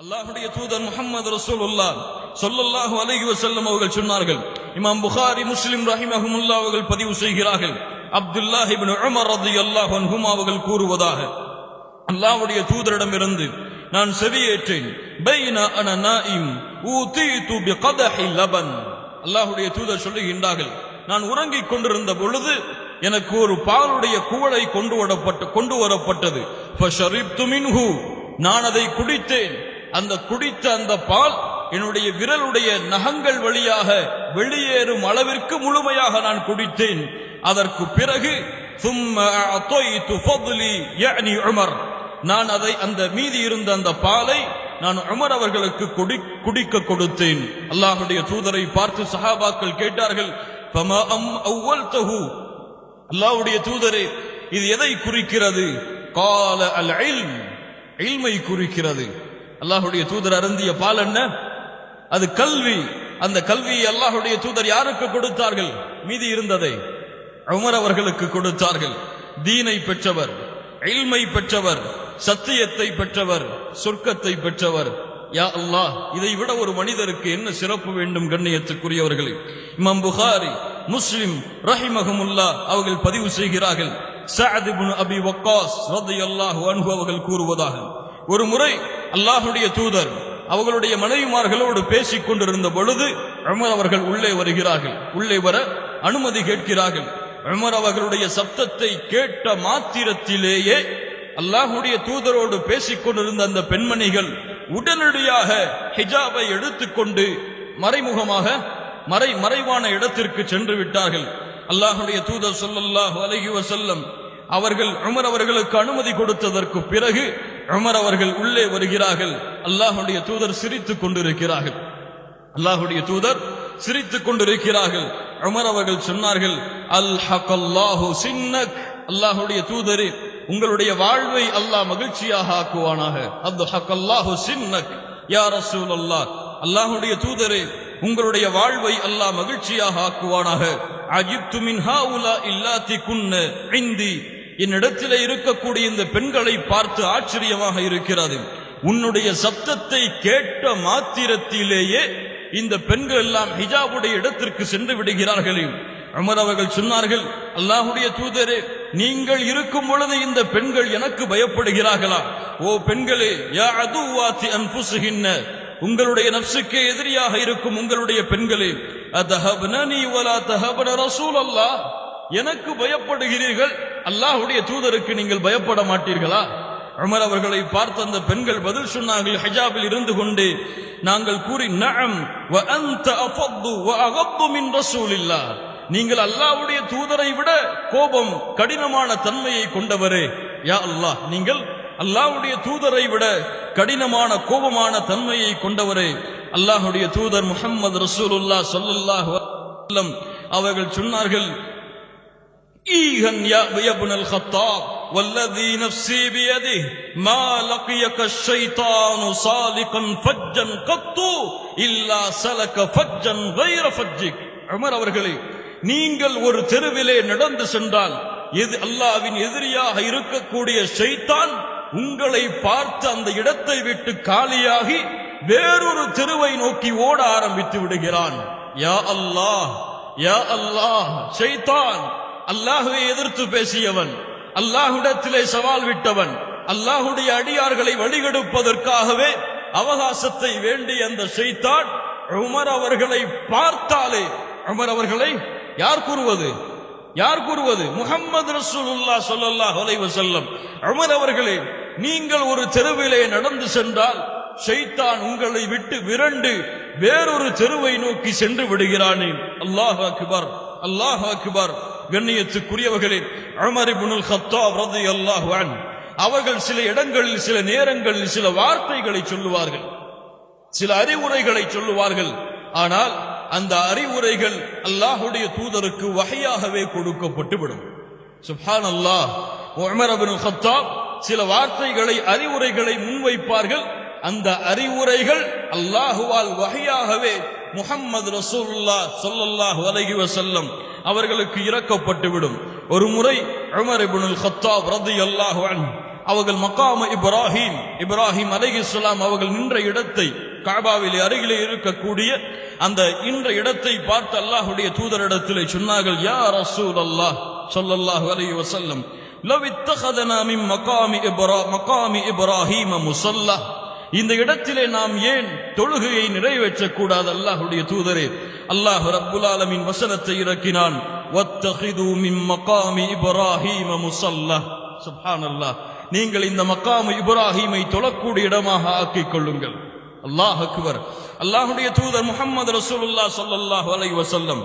அல்லாஹுடைய தூதர் முகமது ரசூலுல்லா சொல்லல்லாஹு அலைஹி வசல்லம் அவர்கள் சொன்னார்கள். இமாம் புகாரி முஸ்லிம் ரஹிமஹுமுல்லா அவர்கள் பதிவு செய்கிறார்கள். அப்துல்லாஹ் இப்னு உமர் ரலியல்லாஹு அன்ஹும் அவர்கள் கூறுவதாக அல்லாஹ்வுடைய தூதரிடமிருந்து நான் செவியேற்றேன். பைனா அன நாயிம் ஊதீது பிகதஹி லபன். அல்லாஹ்வுடைய தூதர் சொல்லுகின்றார்கள் நான் உறங்கிக் கொண்டிருந்த பொழுது எனக்கு ஒரு பாலுடைய குவளை கொண்டு வரப்பட்டு கொண்டு வரப்பட்டது. ஃபஷரிப்து மின்ஹு நான் அதை குடித்தேன். அந்த குடித்த அந்த பால் என்னுடைய விரலுடைய நகங்கள் வழியாக வெளியேறும் அளவிற்கு முழுமையாக நான் குடித்தேன். அதற்கு பிறகு நான் அதை அந்த மீதி இருந்த அந்த பாலை நான் உமர் அவர்களுக்கு குடி குடிக்க கொடுத்தேன். அல்லாஹுடைய தூதரை பார்த்து சஹாபாக்கள் கேட்டார்கள் அல்லாஹுடைய தூதரே இது எதை குறிக்கிறது? கால அல் குறிக்கிறது. அல்லாஹுடைய தூதர் அருந்திய பால் என்ன? அது கல்வி. அந்த கல்வியை அல்லாஹுடைய தூதர் யாருக்கு கொடுத்தார்கள்? மீதி இருந்ததை உமர் அவர்களுக்கு கொடுத்தார்கள். தீனை பெற்றவர் எல்மை பெற்றவர் சத்தியத்தை பெற்றவர் சொர்க்கத்தை பெற்றவர். யா அல்லாஹ் இதை விட ஒரு மனிதருக்கு என்ன சிறப்பு வேண்டும் கண்ணியத்துக்குரியவர்களே? இமாம் புகாரி முஸ்லிம் ரஹிமஹமுல்லா அவர்கள் பதிவு செய்கிறார்கள். சஅத் இப்னு அபி வக்காஸ் ரலியல்லாஹு அன்ஹு அவர்கள் கூறுவதாக. ஒரு முறை அல்லாஹுடைய தூதர் அவர்களுடைய மனைவிமார்களோடு பேசிக் கொண்டிருந்த பொழுது அமர் அவர்கள் உள்ளே வருகிறார்கள். உள்ளே வர அனுமதி கேட்கிறார்கள். அமர் அவர்களுடைய சப்தத்தை கேட்ட மாத்திரத்திலேயே அல்லாஹுடைய தூதரோடு பேசிக் கொண்டிருந்த அந்த பெண்மணிகள் உடனடியாக ஹிஜாபை எடுத்துக்கொண்டு மறைமுகமாக மறை மறைவான இடத்திற்கு சென்று விட்டார்கள். அல்லாஹுடைய தூதர் சொல்லல்லாஹு அலஹி வசல்லம் அவர்கள் உமர் அவர்களுக்கு அனுமதி கொடுத்ததற்கு பிறகு உமர் அவர்கள் உள்ளே வருகிறார்கள். அல்லாஹுடைய தூதர் சிரித்துக் கொண்டிருக்கிறார்கள். அல்லாஹுடைய தூதர் சிரித்துக் கொண்டிருக்கிறார்கள். உமர் அவர்கள் சொன்னார்கள் அல் ஹக்கல்லாஹு சின்னக். அல்லாஹுடைய தூதரே உங்களுடைய வாழ்வை அல்லாஹ் மகிழ்ச்சியாக ஆக்குவானாக. அல் ஹக்கல்லாஹு சின்னக். யா ரசூலல்லாஹ் அல்லாஹ்வுடைய தூதரே உங்களுடைய வாழ்வை அல்லாஹ் மகிழ்ச்சியாக ஆக்குவானாக. அஜிப்து மின்ஹா ஹாஉலா இல்லாத்தி குன்னு இந்தி. என்னிடத்தில் இருக்கக்கூடிய இந்த பெண்களை பார்த்து ஆச்சரியமாக இருக்கிறது. உன்னுடைய சப்தத்தை கேட்ட மாத்திரத்திலேயே இந்த பெண்கள் எல்லாம் ஹிஜாபுடைய இடத்திற்கு சென்று விடுகிறார்களே. அமர் அவர்கள் சொன்னார்கள் அல்லாஹுடைய தூதரே நீங்கள் இருக்கும் பொழுது இந்த பெண்கள் எனக்கு பயப்படுகிறார்களா? ஓ பெண்களே யா அதுவாத்தி அன்புசுகின்ன உங்களுடைய நப்சுக்கே எதிரியாக இருக்கும் உங்களுடைய பெண்களே அதஹப்னனி வலா தஹபன ரசூல் அல்லாஹ் எனக்கு பயப்படுகிறீர்கள் அல்லாஹுடைய தூதருக்கு நீங்கள் பயப்பட மாட்டீர்களா? அமர் அவர்களை பார்த்த அந்த பெண்கள் பதில் சொன்னார்கள் ஹஜாபில் இருந்து கொண்டு நாங்கள் கூறி நஅம் வ அன்த அஃபத்து வ அகத்து மின் ரசூலில்லாஹ். நீங்கள் அல்லாஹ்வுடைய தூதரை விட கோபம் கடினமான தன்மையை கொண்டவரே. யா அல்லாஹ் நீங்கள் அல்லாஹ்வுடைய தூதரை விட கடினமான கோபமான தன்மையை கொண்டவரே. அல்லாஹ்வுடைய தூதர் முஹம்மது ரசூலுல்லாஹ் ஸல்லல்லாஹு அலைஹி அவர்கள் சொன்னார்கள் إيها يا يا ابن الخطاب والذي نفسي بيده ما لقيك الشيطان صالقا فجا قط إلا سلك فجا غير فجك عمر அவர்களே நீங்கள் ஒரு தெருவிலே நடந்து சென்றால் எது அல்லாவின் எதிரியாக இருக்கக்கூடிய ஷைத்தான் உங்களை பார்த்து அந்த இடத்தை விட்டு காலியாகி வேறொரு தெருவை நோக்கி ஓட ஆரம்பித்து விடுகிறான் யா அல்லாஹ் யா அல்லாஹ் ஷைத்தான் அல்லாஹுவை எதிர்த்து பேசியவன் அல்லாஹுடத்திலே சவால் விட்டவன் அல்லாஹுடைய அடியார்களை வழிகெடுப்பதற்காகவே அவகாசத்தை வேண்டி அந்த செய்தான் உமர் அவர்களை பார்த்தாலே உமர் அவர்களை யார் கூறுவது? யார் கூறுவது? முகம்மது ரசூலுல்லா ஸல்லல்லாஹு அலைஹி செல்லம் உமர் அவர்களே நீங்கள் ஒரு தெருவிலே நடந்து சென்றால் ஷைத்தான் உங்களை விட்டு விரண்டு வேறொரு தெருவை நோக்கி சென்று விடுகிறானே. அல்லாஹ் அக்பர் அல்லாஹ் அக்பர். கண்ணியத்துக்குரியவர்களே உமர் இப்னுல் கத்தாப் ரலியல்லாஹு அன்ஹு அவர்கள் சில இடங்களில் சில நேரங்களில் சில வார்த்தைகளை சொல்லுவார்கள். சில அறிவுரைகளை சொல்லுவார்கள். ஆனால் அந்த அறிவுரைகள் அல்லாஹுடைய தூதருக்கு வகையாகவே கொடுக்கப்பட்டு விடும் சுப்ஹான் அல்லாஹ் உமர் இப்னுல் சில வார்த்தைகளை அறிவுரைகளை முன்வைப்பார்கள். அந்த அறிவுரைகள் அல்லாஹுவால் வகையாகவே முகம்மது ரசூல்லா சொல்லல்லாஹு அலைஹி வசல்லம் அவர்களுக்கு இறக்கப்பட்டுவிடும். ஒரு முறை உமர் இபுனுல் ஹத்தாப் ரதி அன்ஹு அவர்கள் மக்காம இப்ராஹிம் இப்ராஹிம் அலைஹிஸ்ஸலாம் அவர்கள் நின்ற இடத்தை காபாவிலே அருகிலே இருக்கக்கூடிய அந்த இன்ற இடத்தை பார்த்து அல்லாஹுடைய தூதரிடத்திலே சொன்னார்கள் யா ரசூல் அல்லாஹ் சொல்லல்லாஹு அலைஹி வசல்லம் லவ் இத்தகதனா மின் மகாமி இப்ரா மகாமி இப்ராஹிம முசல்லா இந்த இடத்திலே நாம் ஏன் தொழுகையை நிறைவேற்றக் கூடாது தூதரே அல்லாஹ் ரப்புல் வசனத்தை இறக்கினான். நீங்கள் இந்த மக்காமு இப்ராஹிமை தொழக்கூடிய இடமாக ஆக்கிக் கொள்ளுங்கள். அல்லாஹ் அக்பர். அல்லாஹுடைய தூதர் முகமது ரசூலுல்லா சொல்லல்லாஹ் அலை வசல்லம்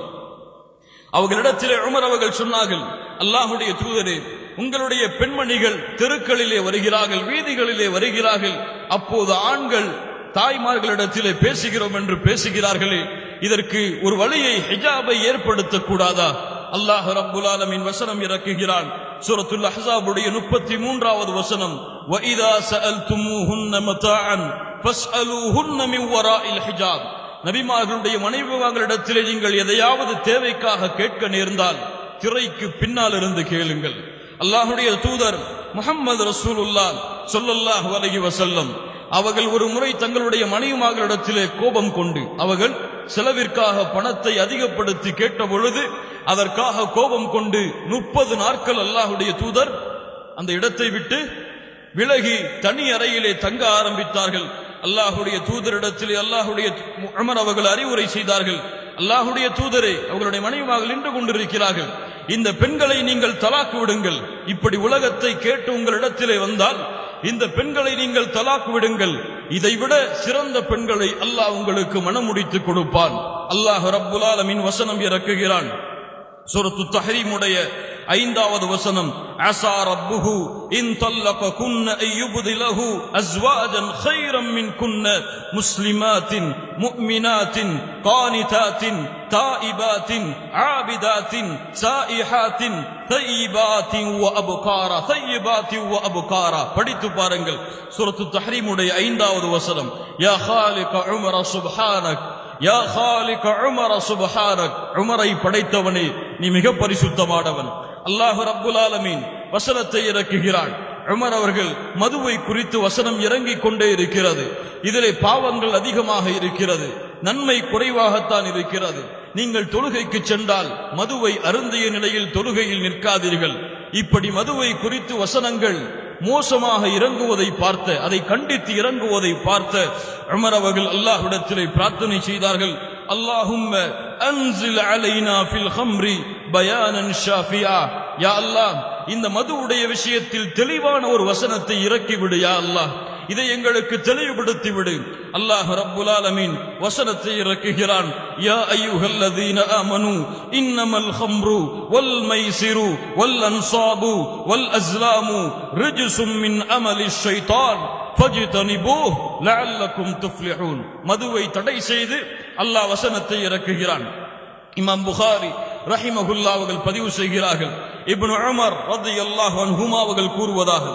அவர்களிடத்திலே உமர் அவர்கள் சொன்னார்கள் அல்லாஹுடைய தூதரே உங்களுடைய பெண்மணிகள் தெருக்களிலே வருகிறார்கள் வீதிகளிலே வருகிறார்கள் அப்போது ஆண்கள் தாய்மார்களிடத்திலே பேசுகிறோம் என்று பேசுகிறார்களே இதற்கு ஒரு வழியை ஹிஜாபை ஏற்படுத்தக் கூடாதா அல்லாஹ் ரப்புல் ஆலமீன் வசனம் இறக்குகிறான் சூரத்துல் அஹ்ஸாபுடைய முப்பத்தி மூன்றாவது வசனம் وَإِذَا سَأَلْتُمُوهُنَّ مَتَاعًا فَاسْأَلُوهُنَّ مِنْ وَرَاءِ الْحِجَابِ நபிமார்களுடைய மனைவிமார்களிடத்திலே நீங்கள் எதையாவது தேவைக்காக கேட்க நேர்ந்தால் திரைக்கு பின்னால் இருந்து கேளுங்கள் அல்லாஹுடைய தூதர் முஹம்மது ரசூலுல்லா சொல்லல்லாஹு வலகி வசல்லம் அவர்கள் ஒரு முறை தங்களுடைய மனைவிமார்களிடத்திலே கோபம் கொண்டு அவர்கள் செலவிற்காக பணத்தை அதிகப்படுத்தி கேட்ட பொழுது அதற்காக கோபம் கொண்டு முப்பது நாட்கள் அல்லாஹுடைய தூதர் அந்த இடத்தை விட்டு விலகி தனி அறையிலே தங்க ஆரம்பித்தார்கள். அல்லாஹுடைய தூதரிடத்திலே அல்லாஹுடைய அமர் அவர்கள் அறிவுரை செய்தார்கள். அல்லாஹுடைய தூதரே அவர்களுடைய மனைவிமாக நின்று கொண்டிருக்கிறார்கள். இந்த பெண்களை நீங்கள் தலாக்கு விடுங்கள் இப்படி உலகத்தை கேட்டு உங்களிடத்திலே வந்தால் இந்த பெண்களை நீங்கள் தலாக்கு விடுங்கள் இதைவிட சிறந்த பெண்களை அல்லாஹ் உங்களுக்கு மனம் முடித்து கொடுப்பான். அல்லாஹ் ரப்புல் ஆலமீன் வசனம் இறக்குகிறான். சூரத்து தஹரீமுடைய ஐந்தாவது வசனம் அசா ரப்புஹு இன் தல்லக குன்ன ஐயுபுதிலஹு அஸ்வாஜன் ஹைரம் மின் குன்ன முஸ்லிமாத்தின் முக்மினாத்தின் கானிதாத்தின் தாயிபாத்தின் ஆபிதாத்தின் சாயிஹாத்தின் தையிபாத்தின் வ அபுகாரா தையிபாத்தின் வ அபுகாரா படித்து பாருங்கள் சுரத்து தஹ்ரீமுடைய ஐந்தாவது வசனம் யா ஹாலிக உமர சுப்ஹானக் யா ஹாலிக உமர உமரை படைத்தவனே நீ மிக பரிசுத்தமானவன். அல்லாஹ் ரப்புல் ஆலமீன் வசனத்தை இறக்குகிறான். உமர் அவர்கள் மதுவை குறித்து வசனம் இறங்கிக் கொண்டே இருக்கிறது. இதிலே பாவங்கள் அதிகமாக இருக்கிறது. நன்மை குறைவாகத்தான் இருக்கிறது. நீங்கள் தொழுகைக்கு சென்றால் மதுவை அருந்திய நிலையில் தொழுகையில் நிற்காதீர்கள். இப்படி மதுவை குறித்து வசனங்கள் மோசமாக இறங்குவதை பார்த்த அதை கண்டித்து இறங்குவதை பார்த்த அமர் அவர்கள் அல்லாஹ்விடத்திலே பிரார்த்தனை செய்தார்கள். அல்லாஹும் அன்சில் அலைனா ஃபில் ஹம்ரி பயானன் ஷாஃபியா. யா அல்லாஹ் இந்த மதுவுடைய விஷயத்தில் தெளிவான ஒரு வசனத்தை இறக்கி விடு யா அல்லாஹ். இதை எங்களுக்கு தெளிவுபடுத்தி விடு அல்லாஹ் ரப்புல் ஆலமீன் வசனத்தை இறக்குகிறான். யா அய்யுஹல்லதீன ஆமனு இன்னமல் ஹம்ரு வல் மைசிரு வல் அன்சாபு வல் அஸ்லாமு ரிஜ்சும் மின் அமலி ஷைத்தான் ஃபஜ்தனிபூஹ் லஅல்லக்கும் துஃப்லிஹூன். மதுவை தடை செய்து அல்லாஹ் வசனத்தை இறக்குகிறான். இமாம் புகாரி ரஹிமகுல்லா அவர்கள் பதிவு செய்கிறார்கள். இப்னு உமர் ரலியல்லாஹு அன்ஹுமா அவர்கள் கூறுவதாக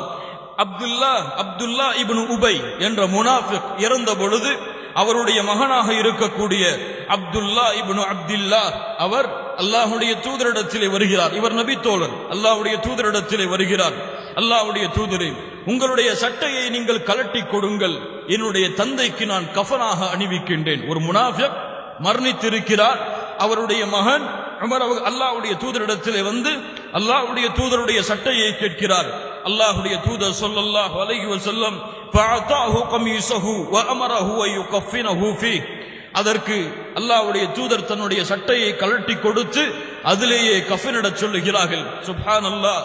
அப்துல்லா அப்துல்லா இப்னு உபை என்ற முனாஃபிக் இறந்த பொழுது அவருடைய மகனாக இருக்கக்கூடிய அப்துல்லா இப்னு அப்துல்லா அவர் அல்லாஹ்வுடைய தூதரிடத்திலே வருகிறார். இவர் நபி தோழர். அல்லாஹுடைய தூதரிடத்திலே வருகிறார். அல்லாஹுடைய தூதரே உங்களுடைய சட்டையை நீங்கள் கலட்டி கொடுங்கள். என்னுடைய தந்தைக்கு நான் கஃனாக அணிவிக்கின்றேன். ஒரு முனாஃபிக் மரணித்திருக்கிறார். அவருடைய மகன் உமர் அவர் அல்லாஹ்வுடைய தூதரிடத்திலே வந்து அல்லாவுடைய தூதருடைய சட்டையை கேட்கிறார். அல்லாஹுடைய தூதர் சொல்லல்லாஹு அலைஹி வசல்லம் ஃபஅதாஹு கமீஸஹு வ அமரஹு வ யுகஃபினஹு ஃபீ. அதற்கு அல்லாஹ்வுடைய தூதர் தன்னுடைய சட்டையை கழட்டி கொடுத்து அதிலேயே கஃபினிடச் சொல்லுகிறார்கள். சுப்ஹானல்லாஹ்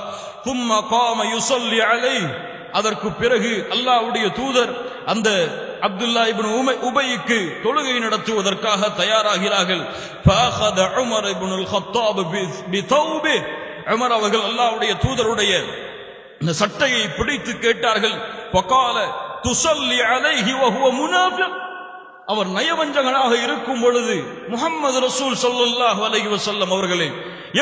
தும்ம காம யுஸல்லி அலைஹி. அதற்கு பிறகு அல்லாஹ்வுடைய தூதர் அந்த அப்துல்லா இப்னு உமை உபைக்கு தொழுகை நடத்துவதற்காக தயாராகிறார்கள். உமர் இப்னுல் ஹத்தாப் பி தௌபி. உமர் அவர்கள் அல்லாஹ்வுடைய தூதருடைய இந்த சட்டையை பிடித்து கேட்டார்கள். பக்கால துசல்லி அலைஹி வஹுவ முனாஃபிக். அவர் நயவஞ்சகனாக இருக்கும் பொழுது முகமது ரசூல் சல்லாஹ் அலஹி வசல்லம் அவர்களே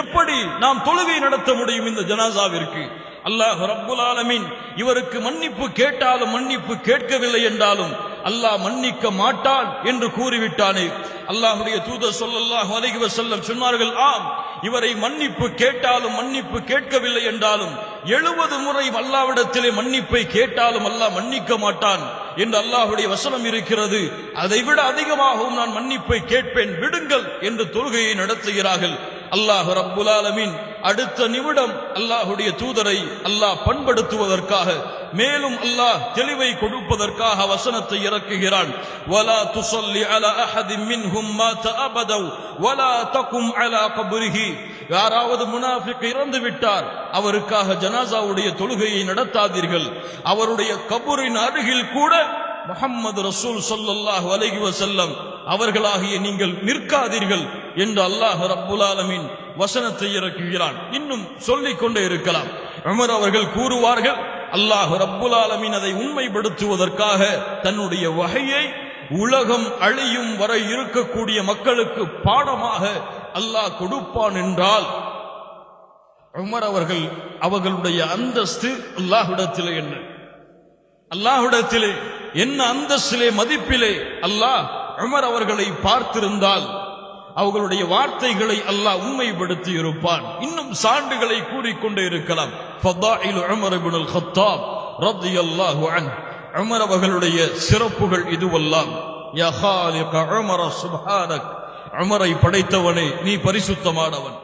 எப்படி நாம் தொழுகை நடத்த முடியும் இந்த ஜனாசாவிற்கு? அல்லாஹ் ரப்புல் ஆலமின் இவருக்கு மன்னிப்பு கேட்டாலும் மன்னிப்பு கேட்கவில்லை என்றாலும் அல்லாஹ் மன்னிக்க மாட்டான் என்று கூறிவிட்டானே. அல்லாஹுடைய தூதர் சொல்லல்லாஹ் அலைகுவ செல்லம் சொன்னார்கள் ஆம் இவரை மன்னிப்பு கேட்டாலும் மன்னிப்பு கேட்கவில்லை என்றாலும் எழுபது முறை அல்லாவிடத்திலே மன்னிப்பை கேட்டாலும் அல்லாஹ் மன்னிக்க மாட்டான் என்று அல்லாஹுடைய வசனம் இருக்கிறது. அதைவிட அதிகமாகவும் நான் மன்னிப்பை கேட்பேன். விடுங்கள் என்று தொழுகையை நடத்துகிறார்கள். அல்லாஹ் ரப்புல் ஆலமின். அடுத்த நிமிடம் அல்லாஹுடைய தூதரை அல்லாஹ் பண்படுத்துவதற்காக மேலும் அல்லாஹ் தெளிவை கொடுப்பதற்காக வசனத்தை இறக்குகிறான். வலா துஸல்லி அலா அஹதின் மின்ஹும் மாத அபதவ் வலா தகும் அலா கப்ரிஹி. யாராவது முனாஃபிக் இறந்து விட்டார் அவருக்காக ஜனாசாவுடைய தொழுகையை நடத்தாதீர்கள். அவருடைய கபூரின் அருகில் கூட முகம்மது ரசூல் சொல்லல்லாஹ் அலகி வசல்லம் அவர்களாகிய நீங்கள் நிற்காதீர்கள் என்று அல்லாஹ் ரப்புல் ஆலமீன் வசனத்தை இறக்குகிறான். இன்னும் சொல்லிக் கொண்டே இருக்கலாம். அமர் அவர்கள் கூறுவார்கள் அல்லாஹ் ரப்புல் ஆலமீன் அதை உண்மைப்படுத்துவதற்காக தன்னுடைய வகையை உலகம் அழியும் வரை இருக்கக்கூடிய மக்களுக்கு பாடமாக அல்லாஹ் கொடுப்பான் என்றால் உமர் அவர்கள் அவர்களுடைய அந்தஸ்து அல்லாஹ்விடத்திலே என்ன? அல்லாஹ்விடத்திலே என்ன அந்தஸ்திலே மதிப்பிலே அல்லாஹ் உமர் அவர்களை பார்த்திருந்தால் அவர்களுடைய வார்த்தைகளை அல்லாஹ் உண்மைப்படுத்தி இருப்பான் இன்னும் சான்றுகளை கூறிக்கொண்டே இருக்கலாம். உமர் இப்னுல் கத்தாப் ரலியல்லாஹு உமர் அவர்களுடைய சிறப்புகள் இதுவெல்லாம். யா உமரை படைத்தவனே நீ பரிசுத்தமானவன்.